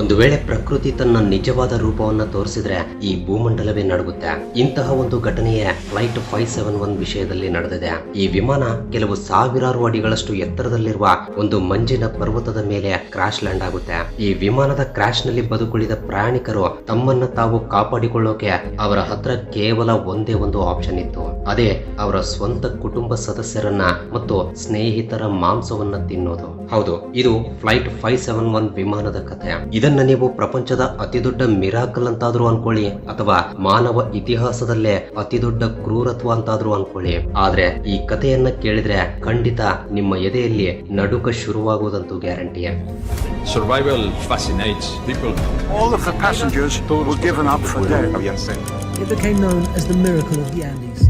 ಒಂದು ವೇಳೆ ಪ್ರಕೃತಿ ತನ್ನ ನಿಜವಾದ ರೂಪವನ್ನ ತೋರಿಸಿದ್ರೆ ಈ ಭೂಮಂಡಲವೇ ನಡುಗುತ್ತೆ. ಇಂತಹ ಒಂದು ಘಟನೆಯೇ ಫ್ಲೈಟ್ ಫೈವ್ ಸೆವೆನ್ ಒನ್ ವಿಷಯದಲ್ಲಿ ನಡೆದಿದೆ. ಈ ವಿಮಾನ ಕೆಲವು ಸಾವಿರಾರು ಅಡಿಗಳಷ್ಟು ಎತ್ತರದಲ್ಲಿರುವ ಒಂದು ಮಂಜಿನ ಪರ್ವತದ ಮೇಲೆ ಕ್ರಾಶ್ ಲ್ಯಾಂಡ್ ಆಗುತ್ತೆ. ಈ ವಿಮಾನದ ಕ್ರಾಶ್ನಲ್ಲಿ ಬದುಕುಳಿದ ಪ್ರಯಾಣಿಕರು ತಮ್ಮನ್ನ ತಾವು ಕಾಪಾಡಿಕೊಳ್ಳೋಕೆ ಅವರ ಹತ್ರ ಕೇವಲ ಒಂದೇ ಒಂದು ಆಪ್ಷನ್ ಇತ್ತು. ಅದೇ ಅವರ ಸ್ವಂತ ಕುಟುಂಬ ಸದಸ್ಯರನ್ನ ಮತ್ತು ಸ್ನೇಹಿತರ ಮಾಂಸವನ್ನ ತಿನ್ನೋದು. ಹೌದು, ಇದು ಫ್ಲೈಟ್ ಫೈವ್ ಸೆವೆನ್ ಒನ್ ವಿಮಾನದ ಕಥೆ. ಇದನ್ನ ನೀವು ಪ್ರಪಂಚದ ಅತಿ ದೊಡ್ಡ ಮಿರಾಕಲ್ ಅಂತಾದ್ರೂ ಅನ್ಕೊಳ್ಳಿ ಅಥವಾ ಮಾನವ ಇತಿಹಾಸದಲ್ಲೇ ಅತಿ ದೊಡ್ಡ ಕ್ರೂರತ್ವ ಅಂತಾದ್ರೂ ಅನ್ಕೊಳ್ಳಿ ಆದ್ರೆ ಈ ಕಥೆಯನ್ನ ಕೇಳಿದ್ರೆ ಖಂಡಿತ ನಿಮ್ಮ ಎದೆಯಲ್ಲಿ ನಡುಕ ಶುರುವಾಗುವುದಂತೂ guarantee Survival fascinates people. All of the passengers were given up for dead. It became known as the miracle of the Andes.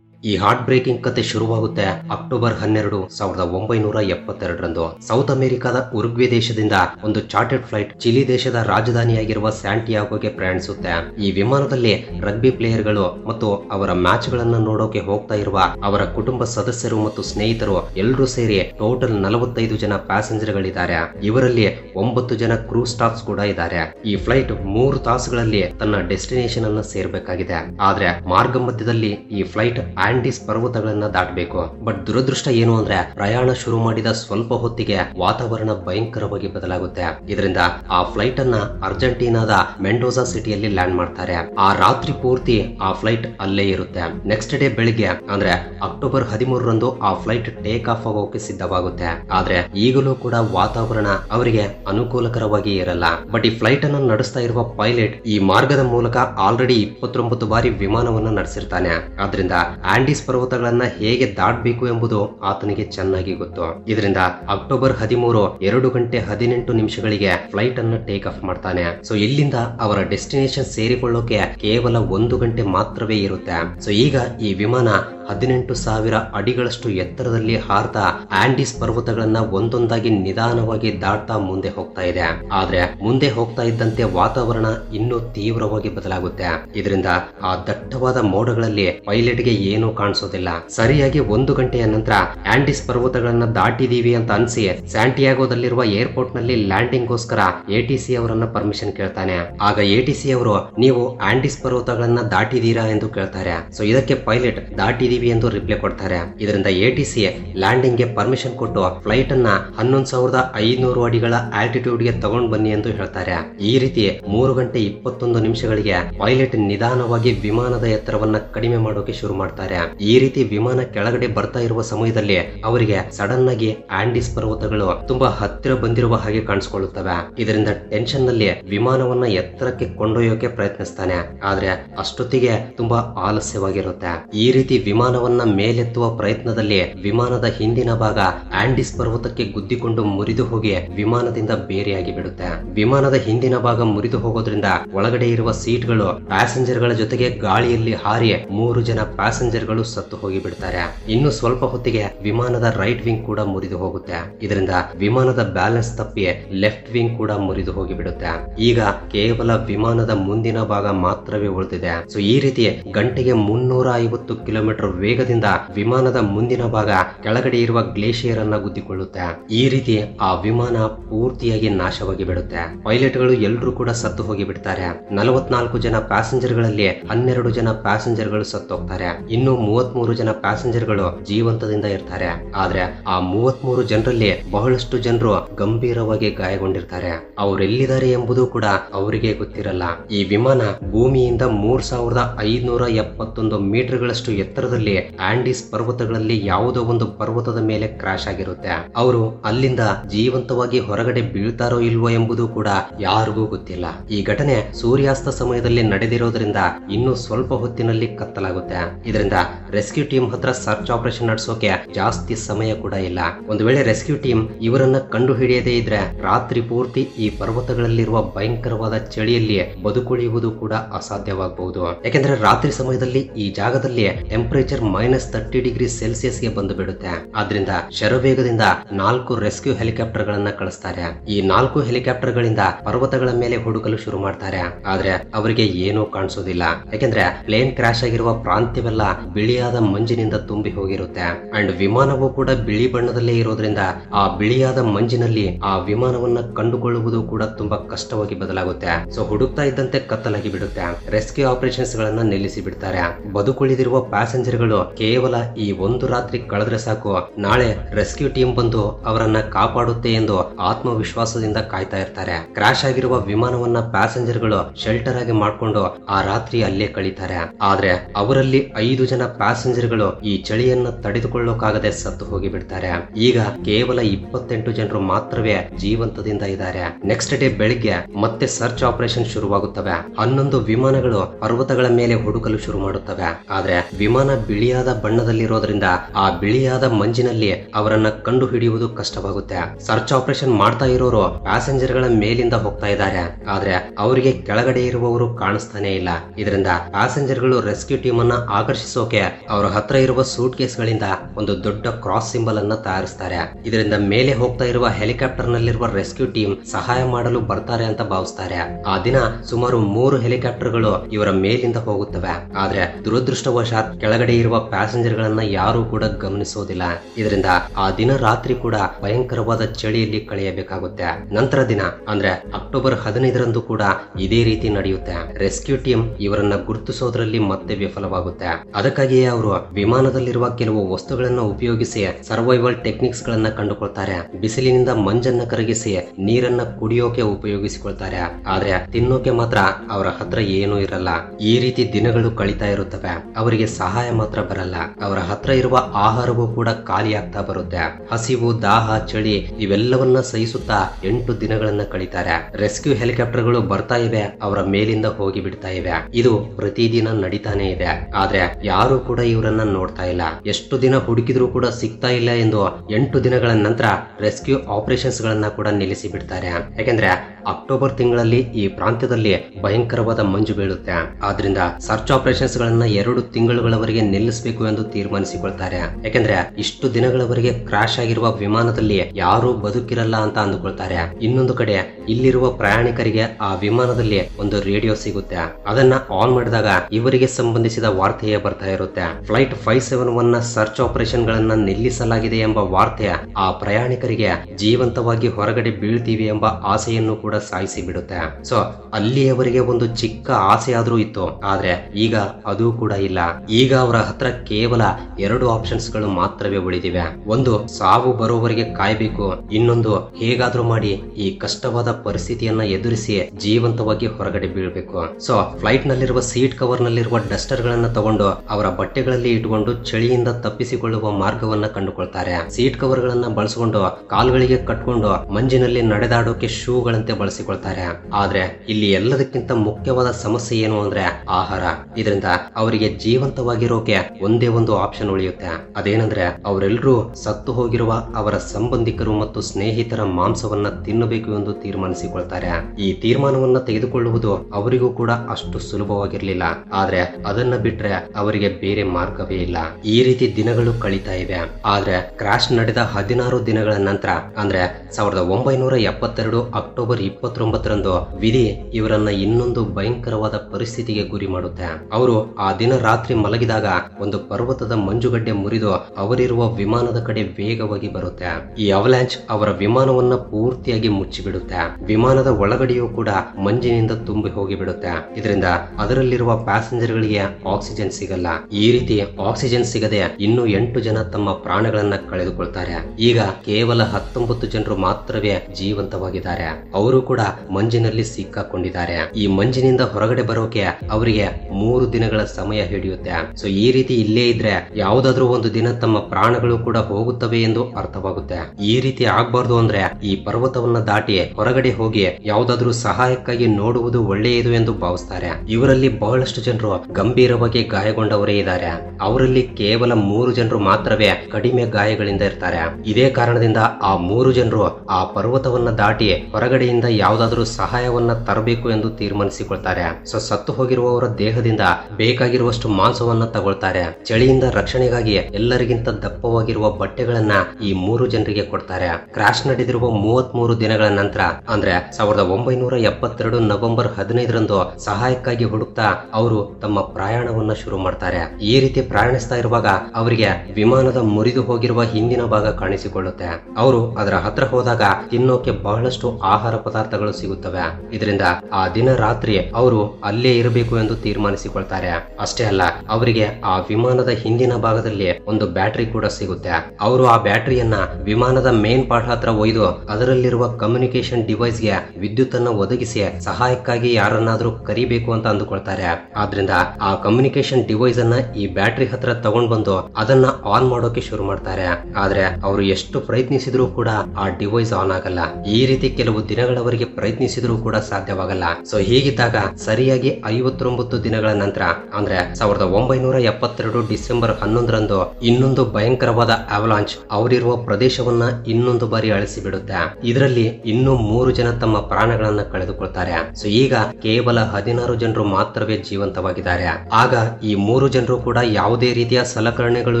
ಈ ಹಾರ್ಟ್ ಬ್ರೇಕಿಂಗ್ ಕತೆ ಶುರುವಾಗುತ್ತೆ ಅಕ್ಟೋಬರ್ ಹನ್ನೆರಡು, ಸಾವಿರದ ಒಂಬೈನೂರ ಎಪ್ಪತ್ತೆರಡರಂದು. ಸೌತ್ ಅಮೆರಿಕಾದ ಉರುಗ್ವೆ ದೇಶದಿಂದ ಒಂದು ಚಾರ್ಟೆಡ್ ಫ್ಲೈಟ್ ಚಿಲಿ ದೇಶದ ರಾಜಧಾನಿಯಾಗಿರುವ ಸ್ಯಾಂಟಿಯಾಗೋಗೆ ಪ್ರಯಾಣಿಸುತ್ತೆ. ಈ ವಿಮಾನದಲ್ಲಿ ರಗ್ಬಿ ಪ್ಲೇಯರ್ಗಳು ಮತ್ತು ಅವರ ಮ್ಯಾಚ್ ಗಳನ್ನ ನೋಡೋಕೆ ಹೋಗ್ತಾ ಇರುವ ಅವರ ಕುಟುಂಬ ಸದಸ್ಯರು ಮತ್ತು ಸ್ನೇಹಿತರು ಎಲ್ಲರೂ ಸೇರಿ ಟೋಟಲ್ ನಲವತ್ತೈದು ಜನ ಪ್ಯಾಸೆಂಜರ್ ಗಳಿದ್ದಾರೆ ಇವರಲ್ಲಿ ಒಂಬತ್ತು ಜನ ಕ್ರೂ ಸ್ಟಾಫ್ಸ್ ಕೂಡ ಇದ್ದಾರೆ. ಈ ಫ್ಲೈಟ್ ಮೂರು ತಾಸುಗಳಲ್ಲಿ ತನ್ನ ಡೆಸ್ಟಿನೇಷನ್ ಅನ್ನ ಸೇರ್ಬೇಕಾಗಿದೆ. ಆದ್ರೆ ಮಾರ್ಗ ಮಧ್ಯದಲ್ಲಿ ಈ ಫ್ಲೈಟ್ ಆಂಡೀಸ್ ಪರ್ವತಗಳನ್ನ ದಾಟಬೇಕು. ಬಟ್ ದುರದೃಷ್ಟ ಏನು ಅಂದ್ರೆ, ಪ್ರಯಾಣ ಶುರು ಮಾಡಿದ ಸ್ವಲ್ಪ ಹೊತ್ತಿಗೆ ವಾತಾವರಣ ಭಯಂಕರವಾಗಿ ಬದಲಾಗುತ್ತೆ. ಇದರಿಂದ ಆ ಫ್ಲೈಟ್ ಅನ್ನ ಅರ್ಜೆಂಟೀನಾದ ಮೆಂಡೋಸಾ ಸಿಟಿಯಲ್ಲಿ ಲ್ಯಾಂಡ್ ಮಾಡ್ತಾರೆ. ಆ ರಾತ್ರಿ ಪೂರ್ತಿ ಆ ಫ್ಲೈಟ್ ಅಲ್ಲೇ ಇರುತ್ತೆ. ನೆಕ್ಸ್ಟ್ ಡೇ ಬೆಳಿಗ್ಗೆ, ಅಂದ್ರೆ ಅಕ್ಟೋಬರ್ ಹದಿಮೂರರಂದು ಆ ಫ್ಲೈಟ್ ಟೇಕ್ ಆಫ್ ಆಗೋಕೆ ಸಿದ್ಧವಾಗುತ್ತೆ. ಆದ್ರೆ ಈಗಲೂ ಕೂಡ ವಾತಾವರಣ ಅವರಿಗೆ ಅನುಕೂಲಕರವಾಗಿ ಇರಲ್ಲ. ಬಟ್ ಈ ಫ್ಲೈಟ್ ಅನ್ನು ನಡೆಸ್ತಾ ಇರುವ ಪೈಲಟ್ ಈ ಮಾರ್ಗದ ಮೂಲಕ ಆಲ್ರೆಡಿ ಇಪ್ಪತ್ತೊಂಬತ್ತು ಬಾರಿ ವಿಮಾನವನ್ನು ನಡೆಸಿರ್ತಾನೆ. ಆದ್ರಿಂದ ಆಂಡೀಸ್ ಪರ್ವತಗಳನ್ನ ಹೇಗೆ ದಾಟಬೇಕು ಎಂಬುದು ಆತನಿಗೆ ಚೆನ್ನಾಗಿ ಗೊತ್ತು. ಇದರಿಂದ ಅಕ್ಟೋಬರ್ ಹದಿಮೂರು ಎರಡು ಗಂಟೆ ಹದಿನೆಂಟು ನಿಮಿಷಗಳಿಗೆ ಫ್ಲೈಟ್ ಅನ್ನು ಟೇಕ್ ಆಫ್ ಮಾಡ್ತಾನೆ. ಸೊ ಇಲ್ಲಿಂದ ಅವರ ಡೆಸ್ಟಿನೇಷನ್ ಸೇರಿಕೊಳ್ಳೋಕೆ ಕೇವಲ ಒಂದು ಗಂಟೆ ಮಾತ್ರವೇ ಇರುತ್ತೆ. ಸೊ ಈಗ ಈ ವಿಮಾನ ಹದಿನೆಂಟು ಸಾವಿರ ಅಡಿಗಳಷ್ಟು ಎತ್ತರದಲ್ಲಿ ಹಾರ್ತಾ ಆಂಡಿಸ್ ಪರ್ವತಗಳನ್ನ ಒಂದೊಂದಾಗಿ ನಿಧಾನವಾಗಿ ದಾಟ್ತಾ ಮುಂದೆ ಹೋಗ್ತಾ ಇದೆ. ಆದ್ರೆ ಮುಂದೆ ಹೋಗ್ತಾ ಇದ್ದಂತೆ ವಾತಾವರಣ ಇನ್ನೂ ತೀವ್ರವಾಗಿ ಬದಲಾಗುತ್ತೆ. ಇದರಿಂದ ಆ ದಟ್ಟವಾದ ಮೋಡಗಳಲ್ಲಿ ಪೈಲಟ್ಗೆ ಏನೂ ಕಾಣಿಸೋದಿಲ್ಲ. ಸರಿಯಾಗಿ ಒಂದು ಗಂಟೆಯ ನಂತರ ಆಂಡಿಸ್ ಪರ್ವತಗಳನ್ನ ದಾಟಿದೀವಿ ಅಂತ ಅನ್ಸಿ ಸ್ಯಾಂಟಿಯಾಗೋದಲ್ಲಿರುವ ಏರ್ಪೋರ್ಟ್ನಲ್ಲಿ ಲ್ಯಾಂಡಿಂಗ್ ಗೋಸ್ಕರ ಎಟಿಸಿ ಅವರನ್ನ ಪರ್ಮಿಷನ್ ಕೇಳ್ತಾನೆ. ಆಗ ಎಟಿಸಿ ಅವರು, ನೀವು ಆಂಡಿಸ್ ಪರ್ವತಗಳನ್ನ ದಾಟಿದೀರಾ? ಎಂದು ಕೇಳ್ತಾರೆ. ಸೊ ಇದಕ್ಕೆ ಪೈಲಟ್ ದಾಟಿದೀವಿ ಎಂದು ರಿಪ್ಲೈ ಕೊಡ್ತಾರೆ. ಇದರಿಂದ ಎಟಿಸಿ ಲ್ಯಾಂಡಿಂಗ್ಗೆ ಪರ್ಮಿಷನ್ ಕೊಟ್ಟು ಫ್ಲೈಟ್ ಅನ್ನ ಹನ್ನೊಂದು ಸಾವಿರದ ಐನೂರು ಅಡಿಗಳ ಆಲ್ಟಿಟ್ಯೂಡ್ಗೆ ತಗೊಂಡ್ ಬನ್ನಿ ಎಂದು ಹೇಳ್ತಾರೆ. ಈ ರೀತಿ ಮೂರು ಗಂಟೆ ಇಪ್ಪತ್ತೊಂದು ನಿಮಿಷಗಳಿಗೆ ಪೈಲಟ್ ನಿಧಾನವಾಗಿ ವಿಮಾನದ ಎತ್ತರವನ್ನ ಕಡಿಮೆ ಮಾಡೋಕೆ ಶುರು ಮಾಡ್ತಾರೆ. ಈ ರೀತಿ ವಿಮಾನ ಕೆಳಗಡೆ ಬರ್ತಾ ಇರುವ ಸಮಯದಲ್ಲಿ ಅವರಿಗೆ ಸಡನ್ ಆಗಿ ಆಂಡಿಸ್ ಪರ್ವತಗಳು ತುಂಬಾ ಹತ್ತಿರ ಬಂದಿರುವ ಹಾಗೆ ಕಾಣಿಸಿಕೊಳ್ಳುತ್ತವೆ. ಇದರಿಂದ ಟೆನ್ಷನ್ನಲ್ಲಿ ವಿಮಾನವನ್ನ ಎತ್ತರಕ್ಕೆ ಕೊಂಡೊಯ್ಯೋಕೆ ಪ್ರಯತ್ನಿಸ್ತಾನೆ. ಆದ್ರೆ ಅಷ್ಟೊತ್ತಿಗೆ ತುಂಬಾ ಆಲಸ್ಯವಾಗಿರುತ್ತೆ. ಈ ರೀತಿ ವಿಮಾನವನ್ನ ಮೇಲೆತ್ತುವ ಪ್ರಯತ್ನದಲ್ಲಿ ವಿಮಾನದ ಹಿಂದಿನ ಭಾಗ ಆಂಡಿಸ್ ಪರ್ವತಕ್ಕೆ ಗುದ್ದಿಕೊಂಡು ಮುರಿದು ಹೋಗಿ ವಿಮಾನದಿಂದ ಬೇರೆಯಾಗಿ ಬಿಡುತ್ತೆ. ವಿಮಾನದ ಹಿಂದಿನ ಭಾಗ ಮುರಿದು ಹೋಗೋದ್ರಿಂದ ಒಳಗಡೆ ಇರುವ ಸೀಟ್ಗಳು ಪ್ಯಾಸೆಂಜರ್ಗಳ ಜೊತೆಗೆ ಗಾಳಿಯಲ್ಲಿ ಹಾರಿ ಮೂರು ಜನ ಪ್ಯಾಸೆಂಜರ್ಗಳು ಸತ್ತು ಹೋಗಿ ಬಿಡ್ತಾರೆ ಇನ್ನು ಸ್ವಲ್ಪ ಹೊತ್ತಿಗೆ ವಿಮಾನದ ರೈಟ್ ವಿಂಗ್ ಕೂಡ ಮುರಿದು ಹೋಗುತ್ತೆ. ಇದರಿಂದ ವಿಮಾನದ ಬ್ಯಾಲೆನ್ಸ್ ತಪ್ಪಿ ಲೆಫ್ಟ್ ವಿಂಗ್ ಕೂಡ ಮುರಿದು ಹೋಗಿ ಬಿಡುತ್ತೆ ಈಗ ಕೇವಲ ವಿಮಾನದ ಮುಂದಿನ ಭಾಗ ಮಾತ್ರವೇ ಉಳಿದಿದೆ. ಸೊ ಈ ರೀತಿ ಗಂಟೆಗೆ ಮುನ್ನೂರ ಐವತ್ತು ಕಿಲೋಮೀಟರ್ ವೇಗದಿಂದ ವಿಮಾನದ ಮುಂದಿನ ಭಾಗ ಕೆಳಗಡೆ ಇರುವ ಗ್ಲೇಷಿಯರ್ ಅನ್ನ ಗುದ್ದಿಕೊಳ್ಳುತ್ತೆ. ಈ ರೀತಿ ಆ ವಿಮಾನ ಪೂರ್ತಿಯಾಗಿ ನಾಶವಾಗಿ ಬಿಡುತ್ತೆ ಪೈಲಟ್ಗಳು ಎಲ್ಲರೂ ಕೂಡ ಸತ್ತು ಹೋಗಿ ಬಿಡ್ತಾರೆ ನಲವತ್ನಾಲ್ಕು ಜನ ಪ್ಯಾಸೆಂಜರ್ಗಳಲ್ಲಿ ಹನ್ನೆರಡು ಜನ ಪ್ಯಾಸೆಂಜರ್ಗಳು ಸತ್ತೋಗ್ತಾರೆ. ಇನ್ನು ಮೂವತ್ಮೂರು ಜನ ಪ್ಯಾಸೆಂಜರ್ಗಳು ಜೀವಂತದಿಂದ ಇರ್ತಾರೆ. ಆದ್ರೆ ಆ ಮೂವತ್ಮೂರು ಜನರಲ್ಲಿ ಬಹಳಷ್ಟು ಜನರು ಗಂಭೀರವಾಗಿ ಗಾಯಗೊಂಡಿರ್ತಾರೆ. ಅವರೆಲ್ಲಿದ್ದಾರೆ ಎಂಬುದು ಕೂಡ ಅವರಿಗೆ ಗೊತ್ತಿರಲ್ಲ. ಈ ವಿಮಾನ ಭೂಮಿಯಿಂದ ಮೂರ್ ಸಾವಿರದ ಐನೂರ ಎಪ್ಪತ್ತೊಂದು ಮೀಟರ್ಗಳಷ್ಟು ಎತ್ತರದಲ್ಲಿ ಆಂಡೀಸ್ ಪರ್ವತಗಳಲ್ಲಿ ಯಾವುದೋ ಒಂದು ಪರ್ವತದ ಮೇಲೆ ಕ್ರಾಶ್ ಆಗಿರುತ್ತೆ. ಅವರು ಅಲ್ಲಿಂದ ಜೀವಂತವಾಗಿ ಹೊರಗಡೆ ಬೀಳ್ತಾರೋ ಇಲ್ವೋ ಎಂಬುದು ಕೂಡ ಯಾರಿಗೂ ಗೊತ್ತಿಲ್ಲ. ಈ ಘಟನೆ ಸೂರ್ಯಾಸ್ತ ಸಮಯದಲ್ಲಿ ನಡೆದಿರೋದ್ರಿಂದ ಇನ್ನೂ ಸ್ವಲ್ಪ ಹೊತ್ತಿನಲ್ಲಿ ಕತ್ತಲಾಗುತ್ತೆ. ಇದರಿಂದ ರೆಸ್ಕ್ಯೂ ಟೀಮ್ ಹತ್ರ ಸರ್ಚ್ ಆಪರೇಷನ್ ನಡೆಸೋಕೆ ಜಾಸ್ತಿ ಸಮಯ ಕೂಡ ಇಲ್ಲ. ಒಂದು ವೇಳೆ ರೆಸ್ಕ್ಯೂ ಟೀಮ್ ಇವರನ್ನ ಕಂಡು ಹಿಡಿಯದೇ ಇದ್ರೆ ರಾತ್ರಿ ಪೂರ್ತಿ ಈ ಪರ್ವತಗಳಲ್ಲಿರುವ ಭಯಂಕರವಾದ ಚಳಿಯಲ್ಲಿ ಬದುಕುಳಿಯುವುದು ಕೂಡ ಅಸಾಧ್ಯವಾಗಬಹುದು. ಯಾಕೆಂದ್ರೆ ರಾತ್ರಿ ಸಮಯದಲ್ಲಿ ಈ ಜಾಗದಲ್ಲಿ temperature temperature minus thirty degree ಸೆಲ್ಸಿಯಸ್ಗೆ ಬಂದು ಬಿಡುತ್ತೆ. ಆದ್ರಿಂದ ಶರವೇಗದಿಂದ ನಾಲ್ಕು ರೆಸ್ಕ್ಯೂ ಹೆಲಿಕಾಪ್ಟರ್ ಗಳನ್ನ ಕಳಿಸ್ತಾರೆ. ಈ ನಾಲ್ಕು ಹೆಲಿಕಾಪ್ಟರ್ ಗಳಿಂದ ಪರ್ವತಗಳ ಮೇಲೆ ಹುಡುಕಲು ಶುರು ಮಾಡ್ತಾರೆ. ಆದ್ರೆ ಅವರಿಗೆ ಏನೂ ಕಾಣಿಸೋದಿಲ್ಲ. ಯಾಕೆಂದ್ರೆ ಪ್ಲೇನ್ ಕ್ರಾಶ್ ಆಗಿರುವ ಪ್ರಾಂತ್ಯವೆಲ್ಲ ಬಿಳಿಯಾದ ಮಂಜಿನಿಂದ ತುಂಬಿ ಹೋಗಿರುತ್ತೆ. ಅಂಡ್ ವಿಮಾನವು ಕೂಡ ಬಿಳಿ ಬಣ್ಣದಲ್ಲೇ ಇರೋದ್ರಿಂದ ಆ ಬಿಳಿಯಾದ ಮಂಜಿನಲ್ಲಿ ಆ ವಿಮಾನವನ್ನ ಕಂಡುಕೊಳ್ಳುವುದು ಕೂಡ ತುಂಬಾ ಕಷ್ಟವಾಗಿ ಬದಲಾಗುತ್ತೆ. ಸೊ ಹುಡುಕ್ತಾ ಇದ್ದಂತೆ ಕತ್ತಲಾಗಿ ಬಿಡುತ್ತೆ. ರೆಸ್ಕ್ಯೂ ಆಪರೇಷನ್ಸ್ ಗಳನ್ನ ನಿಲ್ಲಿಸಿ ಬಿಡ್ತಾರೆ. ಬದುಕುಳಿದಿರುವ ಪ್ಯಾಸೆಂಜರ್ ಗಳು ಕೇವಲ ಈ ಒಂದು ರಾತ್ರಿ ಕಳೆದ್ರೆ ಸಾಕು. ನಾಳೆ ರೆಸ್ಕ್ಯೂ ಟೀಮ್ ಬಂದು ಅವರನ್ನ ಕಾಪಾಡುತ್ತೆ ಎಂದು ಆತ್ಮವಿಶ್ವಾಸದಿಂದ ಕಾಯ್ತಾ ಇರ್ತಾರೆ. ಕ್ರಾಶ್ ಆಗಿರುವ ವಿಮಾನವನ್ನ ಪ್ಯಾಸೆಂಜರ್ಗಳು ಶೆಲ್ಟರ್ ಆಗಿ ಮಾಡಿಕೊಂಡು ಆ ರಾತ್ರಿ ಅಲ್ಲೇ ಕಳೀತಾರೆ. ಆದ್ರೆ ಅವರಲ್ಲಿ ಐದು ಜನ ಪ್ಯಾಸೆಂಜರ್ಗಳು ಈ ಚಳಿಯನ್ನ ತಡೆದುಕೊಳ್ಳೋಕಾಗದೆ ಸತ್ತು ಹೋಗಿಬಿಡ್ತಾರೆ. ಈಗ ಕೇವಲ ಇಪ್ಪತ್ತೆಂಟು ಜನರು ಮಾತ್ರವೇ ಜೀವಂತದಿಂದ ಇದ್ದಾರೆ. ನೆಕ್ಸ್ಟ್ ಡೇ ಬೆಳಿಗ್ಗೆ ಮತ್ತೆ ಸರ್ಚ್ ಆಪರೇಷನ್ ಶುರುವಾಗುತ್ತವೆ. ಹನ್ನೊಂದು ವಿಮಾನಗಳು ಪರ್ವತಗಳ ಮೇಲೆ ಹುಡುಕಲು ಶುರು ಮಾಡುತ್ತವೆ. ಆದ್ರೆ ವಿಮಾನ ಬಿಳಿಯಾದ ಬಣ್ಣದಲ್ಲಿರೋದ್ರಿಂದ ಆ ಬಿಳಿಯಾದ ಮಂಜಿನಲ್ಲಿ ಅವರನ್ನ ಕಂಡು ಹಿಡಿಯುವುದು ಕಷ್ಟವಾಗುತ್ತೆ. ಸರ್ಚ್ ಆಪರೇಷನ್ ಮಾಡ್ತಾ ಇರೋರು ಪ್ಯಾಸೆಂಜರ್ಗಳ ಮೇಲಿಂದ ಹೋಗ್ತಾ ಇದ್ದಾರೆ. ಆದ್ರೆ ಅವರಿಗೆ ಕೆಳಗಡೆ ಇರುವವರು ಕಾಣಿಸ್ತಾನೆ ಇಲ್ಲ. ಇದರಿಂದ ಪ್ಯಾಸೆಂಜರ್ಗಳು ರೆಸ್ಕ್ಯೂ ಟೀಮ್ ಅನ್ನ ಆಕರ್ಷಿಸೋಕೆ ಅವರ ಹತ್ರ ಇರುವ ಸೂಟ್ ಕೇಸ್ ಗಳಿಂದ ಒಂದು ದೊಡ್ಡ ಕ್ರಾಸ್ ಸಿಂಬಲ್ ಅನ್ನ ತಯಾರಿಸ್ತಾರೆ. ಇದರಿಂದ ಮೇಲೆ ಹೋಗ್ತಾ ಇರುವ ಹೆಲಿಕಾಪ್ಟರ್ ನಲ್ಲಿರುವ ರೆಸ್ಕ್ಯೂ ಟೀಮ್ ಸಹಾಯ ಮಾಡಲು ಬರ್ತಾರೆ ಅಂತ ಭಾವಿಸ್ತಾರೆ. ಆ ದಿನ ಸುಮಾರು ಮೂರು ಹೆಲಿಕಾಪ್ಟರ್ಗಳು ಇವರ ಮೇಲಿಂದ ಹೋಗುತ್ತವೆ. ಆದ್ರೆ ದುರದೃಷ್ಟವಶಾತ್ ಕೆಳಗಡೆ ಇರುವ ಪ್ಯಾಸೆಂಜರ್ ಗಳನ್ನ ಯಾರು ಕೂಡ ಗಮನಿಸೋದಿಲ್ಲ. ಇದರಿಂದ ಆ ದಿನ ರಾತ್ರಿ ಕೂಡ ಭಯಂಕರವಾದ ಚಳಿಯಲ್ಲಿ ಕಳೆಯಬೇಕಾಗುತ್ತೆ. ನಂತರ ದಿನ, ಅಂದ್ರೆ ಅಕ್ಟೋಬರ್ ಹದಿನೈದರಂದು ಕೂಡ ಇದೇ ರೀತಿ ನಡೆಯುತ್ತೆ. ರೆಸ್ಕ್ಯೂ ಟೀಮ್ ಇವರನ್ನ ಗುರುತಿಸೋದ್ರಲ್ಲಿ ಮತ್ತೆ ವಿಫಲವಾಗುತ್ತೆ. ಅದಕ್ಕಾಗಿಯೇ ಅವರು ವಿಮಾನದಲ್ಲಿರುವ ಕೆಲವು ವಸ್ತುಗಳನ್ನ ಉಪಯೋಗಿಸಿ ಸರ್ವೈವಲ್ ಟೆಕ್ನಿಕ್ಸ್ ಗಳನ್ನ ಕಂಡುಕೊಳ್ತಾರೆ. ಬಿಸಿಲಿನಿಂದ ಮಂಜನ್ನ ಕರಗಿಸಿ ನೀರನ್ನ ಕುಡಿಯೋಕೆ ಉಪಯೋಗಿಸಿಕೊಳ್ತಾರೆ. ಆದ್ರೆ ತಿನ್ನೋಕೆ ಮಾತ್ರ ಅವರ ಹತ್ರ ಏನೂ ಇರಲ್ಲ. ಈ ರೀತಿ ದಿನಗಳು ಕಳೀತಾ ಇರುತ್ತವೆ. ಅವರಿಗೆ ಸಹಾಯ ಮಾತ್ರ ಬರಲ್ಲ. ಅವರ ಹತ್ರ ಇರುವ ಆಹಾರವೂ ಕೂಡ ಖಾಲಿಯಾಗ್ತಾ ಬರುತ್ತೆ. ಹಸಿವು, ದಾಹ, ಚಳಿ ಇವೆಲ್ಲವನ್ನ ಸಹಿಸುತ್ತಾ ಎಂಟು ದಿನಗಳನ್ನ ಕಳೀತಾರೆ. ರೆಸ್ಕ್ಯೂ ಹೆಲಿಕಾಪ್ಟರ್ಗಳು ಬರ್ತಾ ಇವೆ, ಅವರ ಮೇಲಿಂದ ಹೋಗಿ ಬಿಡ್ತಾ ಇವೆ. ಇದು ಪ್ರತಿದಿನ ನಡೀತಾನೆ ಇದೆ. ಆದ್ರೆ ಯಾರು ಕೂಡ ಇವರನ್ನ ನೋಡ್ತಾ ಇಲ್ಲ. ಎಷ್ಟು ದಿನ ಹುಡುಕಿದ್ರು ಕೂಡ ಸಿಗ್ತಾ ಇಲ್ಲ ಎಂದು ಎಂಟು ದಿನಗಳ ನಂತರ ರೆಸ್ಕ್ಯೂ ಆಪರೇಷನ್ಸ್ ಗಳನ್ನ ಕೂಡ ನಿಲ್ಲಿಸಿ ಬಿಡ್ತಾರೆ. ಯಾಕೆಂದ್ರೆ ಅಕ್ಟೋಬರ್ ತಿಂಗಳಲ್ಲಿ ಈ ಪ್ರಾಂತ್ಯದಲ್ಲಿ ಭಯಂಕರವಾದ ಮಂಜು ಬೀಳುತ್ತೆ. ಆದ್ರಿಂದ ಸರ್ಚ್ ಆಪರೇಷನ್ಸ್ ಗಳನ್ನ ಎರಡು ತಿಂಗಳುಗಳವರೆಗೆ ನಿಲ್ಲಿಸಬೇಕು ಎಂದು ತೀರ್ಮಾನಿಸಿಕೊಳ್ತಾರೆ. ಯಾಕೆಂದ್ರೆ ಇಷ್ಟು ದಿನಗಳವರೆಗೆ ಕ್ರಾಶ್ ಆಗಿರುವ ವಿಮಾನದಲ್ಲಿ ಯಾರೂ ಬದುಕಿರಲ್ಲ ಅಂತ ಅಂದುಕೊಳ್ತಾರೆ. ಇನ್ನೊಂದು ಕಡೆ ಇಲ್ಲಿರುವ ಪ್ರಯಾಣಿಕರಿಗೆ ಆ ವಿಮಾನದಲ್ಲಿ ಒಂದು ರೇಡಿಯೋ ಸಿಗುತ್ತೆ. ಅದನ್ನ ಆನ್ ಮಾಡಿದಾಗ ಇವರಿಗೆ ಸಂಬಂಧಿಸಿದ ವಾರ್ತೆಯೇ ಬರ್ತಾ ಇರುತ್ತೆ. ಫ್ಲೈಟ್ ಫೈವ್ ಸೆವೆನ್ ಒನ್ನ ಸರ್ಚ್ ಆಪರೇಷನ್ ಗಳನ್ನ ನಿಲ್ಲಿಸಲಾಗಿದೆ ಎಂಬ ವಾರ್ತೆ ಆ ಪ್ರಯಾಣಿಕರಿಗೆ ಜೀವಂತವಾಗಿ ಹೊರಗಡೆ ಬೀಳ್ತೀವಿ ಎಂಬ ಆಸೆಯನ್ನು ಕೂಡ ಸಾಯಿಸಿ ಬಿಡುತ್ತೆ. ಸೊ ಅಲ್ಲಿಯವರಿಗೆ ಒಂದು ಚಿಕ್ಕ ಆಸೆ ಆದ್ರೂ ಇತ್ತು. ಆದ್ರೆ ಈಗ ಅದು ಕೂಡ ಇಲ್ಲ. ಈಗ ಅವರ ಹತ್ರ ಕೇವಲ ಎರಡು ಆಪ್ಷನ್ಸ್ಗಳು ಮಾತ್ರವೇ ಉಳಿದಿವೆ. ಒಂದು ಸಾವು ಬರೋವರೆಗೆ ಕಾಯ್ಬೇಕು. ಇನ್ನೊಂದು ಹೇಗಾದ್ರೂ ಮಾಡಿ ಈ ಕಷ್ಟವಾದ ಪರಿಸ್ಥಿತಿಯನ್ನ ಎದುರಿಸಿ ಜೀವಂತವಾಗಿ ಹೊರಗಡೆ ಬೀಳ್ಬೇಕು. ಸೊ ಫ್ಲೈಟ್ ನಲ್ಲಿರುವ ಸೀಟ್ ಕವರ್ ನಲ್ಲಿರುವ ಡಸ್ಟರ್ ಗಳನ್ನ ತಗೊಂಡು ಅವರ ಬಟ್ಟೆಗಳಲ್ಲಿ ಇಟ್ಕೊಂಡು ಚಳಿಯಿಂದ ತಪ್ಪಿಸಿಕೊಳ್ಳುವ ಮಾರ್ಗವನ್ನ ಕಂಡುಕೊಳ್ತಾರೆ. ಸೀಟ್ ಕವರ್ ಗಳನ್ನ ಬಳಸಿಕೊಂಡು ಕಾಲ್ಗಳಿಗೆ ಕಟ್ಕೊಂಡು ಮಂಜಿನಲ್ಲಿ ನಡೆದಾಡೋಕೆ ಶೂಗಳಂತೆ ಬಳಸಿಕೊಳ್ತಾರೆ. ಆದ್ರೆ ಇಲ್ಲಿ ಎಲ್ಲದಕ್ಕಿಂತ ಮುಖ್ಯವಾದ ಸಮಸ್ಯೆ ಏನು ಅಂದ್ರೆ ಆಹಾರ. ಇದರಿಂದ ಅವರಿಗೆ ಜೀವಂತವಾಗಿರೋಕೆ ಒಂದೇ ಒಂದು ಆಪ್ಷನ್ ಉಳಿಯುತ್ತೆ. ಅದೇನಂದ್ರೆ ಅವರೆಲ್ಲರೂ ಸತ್ತು ಹೋಗಿರುವ ಅವರ ಸಂಬಂಧಿಕರು ಮತ್ತು ಸ್ನೇಹಿತರ ಮಾಂಸವನ್ನ ತಿನ್ನಬೇಕು ಎಂದು ತೀರ್ಮಾನಿಸಿಕೊಳ್ತಾರೆ ಈ ತೀರ್ಮಾನವನ್ನ ತೆಗೆದುಕೊಳ್ಳುವುದು ಅವರಿಗೂ ಕೂಡ ಅಷ್ಟು ಸುಲಭವಾಗಿರ್ಲಿಲ್ಲ. ಆದ್ರೆ ಅದನ್ನ ಬಿಟ್ರೆ ಅವರಿಗೆ ಬೇರೆ ಮಾರ್ಗವೇ ಇಲ್ಲ. ಈ ರೀತಿ ದಿನಗಳು ಕಳೀತಾ ಇವೆ. ಆದ್ರೆ ಕ್ರಾಶ್ ನಡೆದ ಹದಿನಾರು ದಿನಗಳ ನಂತರ, ಅಂದ್ರೆ ಸಾವಿರದ ಒಂಬೈನೂರ ಎಪ್ಪತ್ತೆರಡು ಅಕ್ಟೋಬರ್ ಇಪ್ಪತ್ತೊಂಬತ್ತರಂದು ವಿಧಿ ಇವರನ್ನ ಇನ್ನೊಂದು ಭಯಂಕರವಾದ ಪರಿಸ್ಥಿತಿಗೆ ಗುರಿ ಮಾಡುತ್ತೆ. ಅವರು ಆ ದಿನ ರಾತ್ರಿ ಮಲಗಿದಾಗ ಒಂದು ಪರ್ವತದ ಮಂಜುಗಡ್ಡೆ ಮುರಿದು ಅವರಿರುವ ವಿಮಾನದ ಕಡೆ ವೇಗವಾಗಿ ಬರುತ್ತೆ. ಈ ಅವಲ್ಯಾಂಚ್ ಅವರ ವಿಮಾನವನ್ನ ಪೂರ್ತಿಯಾಗಿ ಮುಚ್ಚಿಬಿಡುತ್ತೆ. ವಿಮಾನದ ಒಳಗಡೆಯೂ ಕೂಡ ಮಂಜಿನಿಂದ ತುಂಬಿ ಹೋಗಿಬಿಡುತ್ತೆ. ಇದರಿಂದ ಅದರಲ್ಲಿರುವ ಪ್ಯಾಸೆಂಜರ್ ಗಳಿಗೆ ಆಕ್ಸಿಜನ್ ಸಿಗಲ್ಲ. ಈ ರೀತಿ ಆಕ್ಸಿಜನ್ ಸಿಗದೆ ಇನ್ನು ಎಂಟು ಜನ ತಮ್ಮ ಪ್ರಾಣಗಳನ್ನ ಕಳೆದುಕೊಳ್ತಾರೆ. ಈಗ ಕೇವಲ ಹತ್ತೊಂಬತ್ತು ಜನರು ಮಾತ್ರವೇ ಜೀವಂತವಾಗಿದ್ದಾರೆ. ಅವರು ಕೂಡ ಮಂಜಿನಲ್ಲಿ ಸಿಕ್ಕಾಕೊಂಡಿದ್ದಾರೆ. ಈ ಮಂಜಿನಿಂದ ಹೊರಗಡೆ ಬರೋಕೆ ಅವರಿಗೆ ಮೂರು ದಿನಗಳ ಸಮಯ ಹಿಡಿಯುತ್ತೆ. ಸೊ ಈ ರೀತಿ ಇಲ್ಲೇ ಇದ್ರೆ ಯಾವುದಾದ್ರೂ ಒಂದು ದಿನ ತಮ್ಮ ಪ್ರಾಣಗಳು ಕೂಡ ಹೋಗುತ್ತವೆ ಎಂದು ಅರ್ಥವಾಗುತ್ತೆ. ಈ ರೀತಿ ಆಗ್ಬಾರ್ದು ಅಂದ್ರೆ ಈ ಪರ್ವತವನ್ನ ದಾಟಿ ಹೊರಗಡೆ ಹೊರಗಡೆ ಹೋಗಿ ಯಾವುದಾದ್ರೂ ಸಹಾಯಕ್ಕಾಗಿ ನೋಡುವುದು ಒಳ್ಳೆಯದು ಎಂದು ಭಾವಿಸ್ತಾರೆ. ಇವರಲ್ಲಿ ಬಹಳಷ್ಟು ಜನರು ಗಂಭೀರವಾಗಿ ಗಾಯಗೊಂಡವರೇ ಇದ್ದಾರೆ. ಅವರಲ್ಲಿ ಕೇವಲ ಮೂರು ಜನರು ಮಾತ್ರವೇ ಕಡಿಮೆ ಗಾಯಗಳಿಂದ ಇರ್ತಾರೆ. ಇದೇ ಕಾರಣದಿಂದ ಆ ಮೂರು ಜನರು ಆ ಪರ್ವತವನ್ನ ದಾಟಿ ಹೊರಗಡೆಯಿಂದ ಯಾವುದಾದ್ರೂ ಸಹಾಯವನ್ನ ತರಬೇಕು ಎಂದು ತೀರ್ಮಾನಿಸಿಕೊಳ್ತಾರೆ. ಸೊ ಸತ್ತು ಹೋಗಿರುವವರ ದೇಹದಿಂದ ಬೇಕಾಗಿರುವಷ್ಟು ಮಾಂಸವನ್ನ ತಗೊಳ್ತಾರೆ. ಚಳಿಯಿಂದ ರಕ್ಷಣೆಗಾಗಿ ಎಲ್ಲರಿಗಿಂತ ದಪ್ಪವಾಗಿರುವ ಬಟ್ಟೆಗಳನ್ನ ಈ ಮೂರು ಜನರಿಗೆ ಕೊಡ್ತಾರೆ. ಕ್ರಾಶ್ ನಡೆದಿರುವ ಮೂವತ್ಮೂರು ದಿನಗಳ ನಂತರ ಅಂದ್ರೆ ಸಾವಿರದ ಒಂಬೈನೂರ ಎಪ್ಪತ್ತೆರಡು ನವೆಂಬರ್ ಹದಿನೈದರಂದು ಸಹಾಯಕ್ಕಾಗಿ ಹುಡುಕ್ತಾ ಅವರು ತಮ್ಮ ಪ್ರಯಾಣವನ್ನ ಶುರು ಮಾಡ್ತಾರೆ. ಈ ರೀತಿ ಪ್ರಯಾಣಿಸ್ತಾ ಇರುವಾಗ ಅವರಿಗೆ ವಿಮಾನದ ಮುರಿದು ಹೋಗಿರುವ ಹಿಂದಿನ ಭಾಗ ಕಾಣಿಸಿಕೊಳ್ಳುತ್ತೆ. ಅವರು ಅದರ ಹತ್ರ ಹೋದಾಗ ತಿನ್ನೋಕೆ ಬಹಳಷ್ಟು ಆಹಾರ ಪದಾರ್ಥಗಳು ಸಿಗುತ್ತವೆ. ಇದರಿಂದ ಆ ದಿನ ರಾತ್ರಿ ಅವರು ಅಲ್ಲೇ ಇರಬೇಕು ಎಂದು ತೀರ್ಮಾನಿಸಿಕೊಳ್ತಾರೆ. ಅಷ್ಟೇ ಅಲ್ಲ, ಅವರಿಗೆ ಆ ವಿಮಾನದ ಹಿಂದಿನ ಭಾಗದಲ್ಲಿ ಒಂದು ಬ್ಯಾಟರಿ ಕೂಡ ಸಿಗುತ್ತೆ. ಅವರು ಆ ಬ್ಯಾಟರಿಯನ್ನ ವಿಮಾನದ ಮೇನ್ ಪಾರ್ಟ್ ಹತ್ರ ಒಯ್ದು ಅದರಲ್ಲಿರುವ ಕಮ್ಯುನಿಕೇಶನ್ ಗೆ ವಿದ್ಯುತ್ ಅನ್ನ ಒದಗಿಸಿ ಸಹಾಯಕ್ಕಾಗಿ ಯಾರನ್ನಾದ್ರೂ ಕರಿಬೇಕು ಅಂತ ಅಂದುಕೊಳ್ತಾರೆ. ಆದ್ರಿಂದ ಆ ಕಮ್ಯುನಿಕೇಶನ್ ಡಿವೈಸ್ ಅನ್ನ ಈ ಬ್ಯಾಟರಿ ಹತ್ರ ತಗೊಂಡ್ ಬಂದು ಅದನ್ನ ಆನ್ ಮಾಡೋಕೆ ಶುರು ಮಾಡ್ತಾರೆ. ಆದ್ರೆ ಅವರು ಎಷ್ಟು ಪ್ರಯತ್ನಿಸಿದ್ರು ಕೂಡ ಆ ಡಿವೈಸ್ ಆನ್ ಆಗಲ್ಲ. ಈ ರೀತಿ ಕೆಲವು ದಿನಗಳವರೆಗೆ ಪ್ರಯತ್ನಿಸಿದ್ರು ಕೂಡ ಸಾಧ್ಯವಾಗಲ್ಲ. ಸೊ ಹೀಗಿದ್ದಾಗ ಸರಿಯಾಗಿ ಐವತ್ತೊಂಬತ್ತು ದಿನಗಳ ನಂತರ, ಅಂದ್ರೆ ಸಾವಿರದ ಒಂಬೈನೂರ ಎಪ್ಪತ್ತೆರಡು ಡಿಸೆಂಬರ್ ಹನ್ನೊಂದರಂದು ಇನ್ನೊಂದು ಭಯಂಕರವಾದ ಅವಲಾಂಚ್ ಅವರಿರುವ ಪ್ರದೇಶವನ್ನ ಇನ್ನೊಂದು ಬಾರಿ ಅಳಿಸಿ ಬಿಡುತ್ತೆ ಇದರಲ್ಲಿ ಇನ್ನೂ ಮೂರು ಜನ ತಮ್ಮ ಪ್ರಾಣಗಳನ್ನ ಕಳೆದುಕೊಳ್ತಾರೆ. ಸೊ ಈಗ ಕೇವಲ ಹದಿನಾರು ಜನರು ಮಾತ್ರವೇ ಜೀವಂತವಾಗಿದ್ದಾರೆ. ಆಗ ಈ ಮೂರು ಜನರು ಕೂಡ ಯಾವುದೇ ರೀತಿಯ ಸಲಕರಣೆಗಳು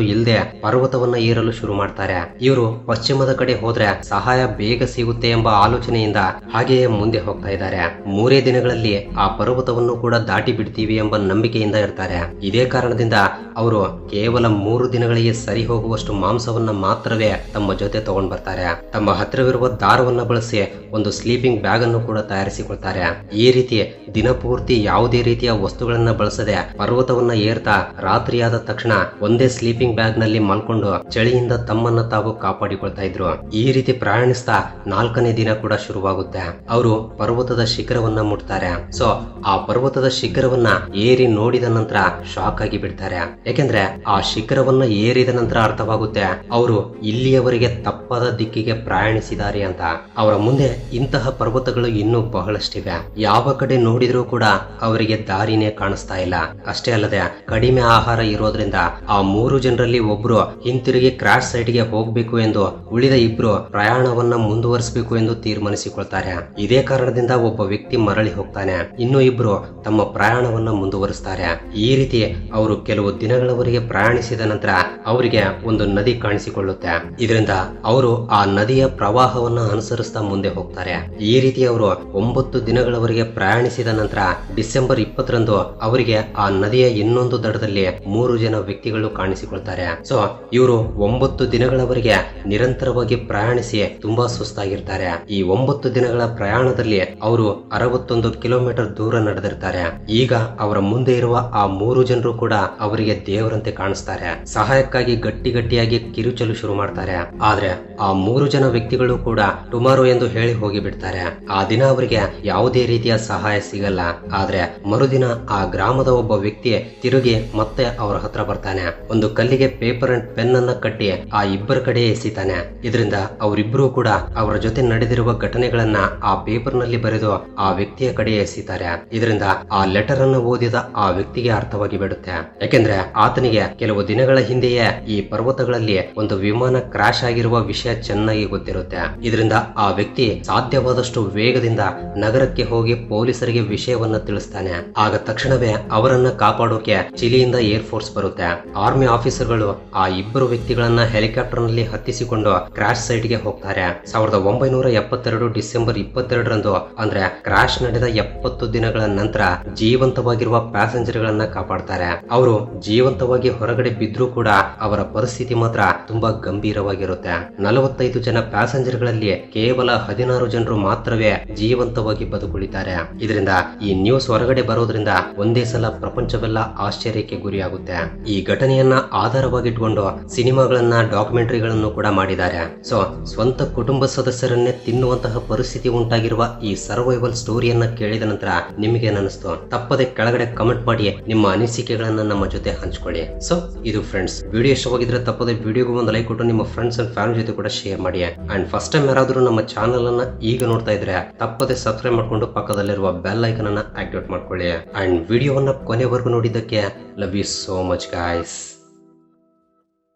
ಇಲ್ಲದೆ ಪರ್ವತವನ್ನ ಏರಲು ಶುರು ಮಾಡ್ತಾರೆ. ಇವರು ಪಶ್ಚಿಮದ ಕಡೆ ಹೋದ್ರೆ ಸಹಾಯ ಬೇಗ ಸಿಗುತ್ತೆ ಎಂಬ ಆಲೋಚನೆಯಿಂದ ಹಾಗೆಯೇ ಮುಂದೆ ಹೋಗ್ತಾ ಇದ್ದಾರೆ. ಮೂರೇ ದಿನಗಳಲ್ಲಿ ಆ ಪರ್ವತವನ್ನು ಕೂಡ ದಾಟಿ ಬಿಡ್ತೀವಿ ಎಂಬ ನಂಬಿಕೆಯಿಂದ ಇರ್ತಾರೆ. ಇದೇ ಕಾರಣದಿಂದ ಅವರು ಕೇವಲ ಮೂರು ದಿನಗಳಿಗೆ ಸರಿ ಹೋಗುವಷ್ಟು ಮಾಂಸವನ್ನ ಮಾತ್ರವೇ ತಮ್ಮ ಜೊತೆ ತಗೊಂಡ್ ಬರ್ತಾರೆ. ತಮ್ಮ ಹತ್ತಿರವಿರುವ ದಾರವನ್ನ ಬಳಸಿ ಒಂದು ಸ್ಲೀಪಿಂಗ್ ಬ್ಯಾಗ್ ಅನ್ನು ಕೂಡ ತಯಾರಿಸಿಕೊಳ್ತಾರೆ. ಈ ರೀತಿ ದಿನಪೂರ್ತಿ ಯಾವುದೇ ರೀತಿಯ ವಸ್ತುಗಳನ್ನ ಬಳಸದೆ ಪರ್ವತವನ್ನ ಏರ್ತಾ ರಾತ್ರಿಯಾದ ತಕ್ಷಣ ಒಂದೇ ಸ್ಲೀಪಿಂಗ್ ಬ್ಯಾಗ್ನಲ್ಲಿ ಮಲ್ಕೊಂಡು ಚಳಿಯಿಂದ ತಮ್ಮನ್ನ ತಾವು ಕಾಪಾಡಿಕೊಳ್ತಾ ಇದ್ರು. ಈ ರೀತಿ ಪ್ರಯಾಣಿಸ್ತಾ ನಾಲ್ಕನೇ ದಿನ ಕೂಡ ಶುರುವಾಗುತ್ತೆ. ಅವರು ಪರ್ವತದ ಶಿಖರವನ್ನ ಮುಟ್ತಾರೆ. ಸೊ ಆ ಪರ್ವತದ ಶಿಖರವನ್ನ ಏರಿ ನೋಡಿದ ನಂತರ ಶಾಕ್ ಆಗಿ ಬಿಡ್ತಾರೆ. ಯಾಕೆಂದ್ರೆ ಆ ಶಿಖರವನ್ನ ಏರಿದ ನಂತರ ಅರ್ಥವಾಗುತ್ತೆ, ಅವರು ಇಲ್ಲಿಯವರೆಗೆ ತಪ್ಪಾದ ದಿಕ್ಕಿಗೆ ಪ್ರಯಾಣಿಸಿದ್ದಾರೆ ಅಂತ. ಅವರ ಮುಂದೆ ಇಂತಹ ಪರ್ವತಗಳು ಇನ್ನೂ ಬಹಳಷ್ಟಿವೆ. ಯಾವ ಕಡೆ ನೋಡಿದ್ರೂ ಕೂಡ ಅವರಿಗೆ ದಾರಿನೇ ಕಾಣಿಸ್ತಾ ಇಲ್ಲ. ಅಷ್ಟೇ ಅಲ್ಲದೆ ಕಡಿಮೆ ಆಹಾರ ಇರೋದ್ರಿಂದ ಆ ಮೂರು ಜನರಲ್ಲಿ ಒಬ್ರು ಹಿಂತಿರುಗಿ ಕ್ರಾಶ್ ಸೈಟ್ಗೆ ಹೋಗ್ಬೇಕು ಎಂದು ಉಳಿದ ಇಬ್ರು ಪ್ರಯಾಣವನ್ನ ಮುಂದುವರಿಸಬೇಕು ಎಂದು ತೀರ್ಮಾನಿಸಿಕೊಳ್ತಾರೆ. ಇದೇ ಕಾರಣದಿಂದ ಒಬ್ಬ ವ್ಯಕ್ತಿ ಮರಳಿ ಹೋಗ್ತಾನೆ. ಇನ್ನು ಇಬ್ರು ತಮ್ಮ ಪ್ರಯಾಣವನ್ನ ಮುಂದುವರಿಸ್ತಾರೆ. ಈ ರೀತಿ ಅವರು ಕೆಲವು ದಿನಗಳವರೆಗೆ ಪ್ರಯಾಣಿಸಿದ ನಂತರ ಅವರಿಗೆ ಒಂದು ನದಿ ಕಾಣಿಸಿಕೊಳ್ಳುತ್ತೆ. ಇದರಿಂದ ಅವರು ಆ ನದಿಯ ಪ್ರವಾಹವನ್ನ ಅನುಸರಿಸ್ತಾ ಮುಂದೆ ಹೋಗ್ತಾರೆ. ಈ ರೀತಿ ಅವರು ಒಂಬತ್ತು ದಿನಗಳವರೆಗೆ ಪ್ರಯಾಣಿಸಿದ ನಂತರ ಡಿಸೆಂಬರ್ ಇಪ್ಪತ್ತರಂದು ಅವರಿಗೆ ಆ ನದಿಯ ಇನ್ನೊಂದು ದಡದಲ್ಲಿ ಮೂರು ಜನ ವ್ಯಕ್ತಿಗಳು ಕಾಣಿಸಿಕೊಳ್ತಾರೆ. ಸೊ ಇವರು ಒಂಬತ್ತು ದಿನಗಳವರೆಗೆ ನಿರಂತರವಾಗಿ ಪ್ರಯಾಣಿಸಿ ತುಂಬಾ ಸುಸ್ತಾಗಿರ್ತಾರೆ. ಈ ಒಂಬತ್ತು ದಿನಗಳ ಪ್ರಯಾಣದಲ್ಲಿ ಅವರು ಅರವತ್ತೊಂದು ಕಿಲೋಮೀಟರ್ ದೂರ ನಡೆದಿರ್ತಾರೆ. ಈಗ ಅವರ ಮುಂದೆ ಇರುವ ಆ ಮೂರು ಜನರು ಕೂಡ ಅವರಿಗೆ ದೇವರಂತೆ ಕಾಣಿಸ್ತಾರೆ. ಸಹಾಯಕ್ಕಾಗಿ ಗಟ್ಟಿ ಗಟ್ಟಿಯಾಗಿ ಕಿರುಚಲು ಶುರು ಮಾಡ್ತಾರೆ. ಆದ್ರೆ ಆ ಮೂರು ಜನ ವ್ಯಕ್ತಿಗಳು ಕೂಡ, ಟುಮಾರೋ ಎಂದು ಹೇಳಿ ಹೋಗಿ ಬಿಡ್ತಾರೆ. ಆ ದಿನ ಅವರಿಗೆ ಯಾವುದೇ ರೀತಿಯ ಸಹಾಯ ಸಿಗಲ್ಲ. ಆದ್ರೆ ಮರುದಿನ ಆ ಗ್ರಾಮದ ಒಬ್ಬ ವ್ಯಕ್ತಿ ತಿರುಗಿ ಮತ್ತೆ ಅವರ ಹತ್ರ ಬರ್ತಾನೆ. ಒಂದು ಕಲ್ಲಿಗೆ ಪೇಪರ್ ಅಂಡ್ ಪೆನ್ ಅನ್ನ ಕಟ್ಟಿ ಆ ಇಬ್ಬರ ಕಡೆ ಎಸಿತಾನೆ. ಇದರಿಂದ ಅವರಿಬ್ಬರು ಕೂಡ ಅವರ ಜೊತೆ ನಡೆದಿರುವ ಘಟನೆಗಳನ್ನ ಆ ಪೇಪರ್ನಲ್ಲಿ ಬರೆದು ಆ ವ್ಯಕ್ತಿಯ ಕಡೆ ಎಸಿತಾರೆ. ಇದರಿಂದ ಆ ಲೆಟರ್ ಅನ್ನು ಓದಿದ ಆ ವ್ಯಕ್ತಿಗೆ ಅರ್ಥವಾಗಿ ಬಿಡುತ್ತೆ. ಯಾಕೆಂದ್ರೆ ಆತನಿಗೆ ಕೆಲವು ದಿನಗಳ ಹಿಂದೆಯೇ ಈ ಪರ್ವತಗಳಲ್ಲಿ ಒಂದು ವಿಮಾನ ಕ್ರಾಶ್ ಆಗಿರುವ ವಿಷಯ ಚೆನ್ನಾಗಿ ಗೊತ್ತಿರುತ್ತೆ. ಇದರಿಂದ ಆ ವ್ಯಕ್ತಿ ಸಾಧ್ಯವಾದಷ್ಟು ವೇಗದಿಂದ ನಗರಕ್ಕೆ ಹೋಗಿ ಪೊಲೀಸರಿಗೆ ವಿಷಯವನ್ನ ತಿಳಿಸ್ತಾನೆ. ಆಗ ತಕ್ಷಣವೇ ಅವರನ್ನ ಕಾಪಾಡೋಕೆ ಚಿಲಿಯಿಂದ ಏರ್ ಫೋರ್ಸ್ ಬರುತ್ತೆ. ಆರ್ಮಿ ಆಫೀಸರ್ಗಳು ಆ ಇಬ್ಬರು ವ್ಯಕ್ತಿಗಳನ್ನ ಹೆಲಿಕಾಪ್ಟರ್ನಲ್ಲಿ ಹತ್ತಿಸಿಕೊಂಡು ಕ್ರಾಶ್ ಸೈಟ್ಗೆ ಹೋಗ್ತಾರೆ. ಸಾವಿರದ ಒಂಬೈನೂರ ಎಪ್ಪತ್ತೆರಡು ಡಿಸೆಂಬರ್ ಇಪ್ಪತ್ತೆರಡರಂದು, ಅಂದ್ರೆ ಕ್ರಾಶ್ ನಡೆದ ಎಪ್ಪತ್ತು ದಿನಗಳ ನಂತರ ಜೀವಂತವಾಗಿರುವ ಪ್ಯಾಸೆಂಜರ್ ಗಳನ್ನ ಕಾಪಾಡ್ತಾರೆ. ಅವರು ಜೀವಂತವಾಗಿ ಹೊರಗಡೆ ಬಿದ್ರೂ ಕೂಡ ಅವರ ಪರಿಸ್ಥಿತಿ ಮಾತ್ರ ತುಂಬಾ ಗಂಭೀರವಾಗಿರುತ್ತೆ. ನಲವತ್ತೈದು ಜನ ಪ್ಯಾಸೆಂಜರ್ಗಳಲ್ಲಿ ಕೇವಲ ಹದಿನಾರು ಜನರು ಮಾತ್ರವೇ ಜೀವಂತವಾಗಿ ಬದುಕುಳಿತಾರೆ. ಇದರಿಂದ ಈ ನ್ಯೂಸ್ ಹೊರಗಡೆ ಬರೋದ್ರಿಂದ ಒಂದೇ ಸಲ ಪ್ರಪಂಚವೆಲ್ಲ ಆಶ್ಚರ್ಯಕ್ಕೆ ಗುರಿಯಾಗುತ್ತೆ. ಈ ಘಟನೆಯನ್ನ ಆಧಾರವಾಗಿಟ್ಕೊಂಡು ಸಿನಿಮಾಗಳನ್ನ, ಡಾಕ್ಯುಮೆಂಟರಿಗಳನ್ನು ಕೂಡ ಮಾಡಿದ್ದಾರೆ. ಸೊ ಸ್ವಂತ ಕುಟುಂಬ ಸದಸ್ಯರನ್ನೇ ತಿನ್ನುವಂತಹ ಪರಿಸ್ಥಿತಿ ಉಂಟಾಗಿರುವ ಈ ಸರ್ವೈವಲ್ ಸ್ಟೋರಿಯನ್ನ ಕೇಳಿದ ನಂತರ ನಿಮಗೆ ಅನಿಸ್ತು ತಪ್ಪದೆ ಕೆಳಗಡೆ ಕಮೆಂಟ್ ಮಾಡಿ ನಿಮ್ಮ ಅನಿಸಿಕೆಗಳನ್ನ ನಮ್ಮ ಜೊತೆ ಹಂಚ್ಕೊಳ್ಳಿ. ಸೊ ಇದು ಫ್ರೆಂಡ್ಸ್ ವಿಡಿಯೋ ಇಷ್ಟವಾಗಿದ್ರೆ ತಪ್ಪದೆ ವಿಡಿಯೋಗೂ ಒಂದು ಲೈಕ್ ಕೊಟ್ಟು ನಿಮ್ಮ ಫ್ರೆಂಡ್ಸ್ ಅಂಡ್ ಫ್ಯಾಮಿಲಿ ಜೊತೆ ಕೂಡ ಶೇರ್ ಮಾಡಿ. ಅಂಡ್ ಫಸ್ಟ್ ಟೈಮ್ ಯಾರಾದರೂ ನಮ್ಮ ಚಾನಲ್ ಅನ್ನ ಈಗ ನೋಡ್ತಾ ಇದ್ರೆ ತಪ್ಪದೆ ಸಬ್ಸ್ಕ್ರೈಬ್ ಮಾಡ್ಕೊಂಡು ಪಕ್ಕದಲ್ಲಿರುವ ಬೆಲ್ ಐಕನ್ ಅನ್ನ ಆಕ್ಟಿವೇಟ್ ಮಾಡ್ಕೊಳ್ಳಿ. ಅಂಡ್ ವಿಡಿಯೋವನ್ನ ಕೊನೆವರೆಗೂ ನೋಡಿದ್ದಕ್ಕೆ love you so much guys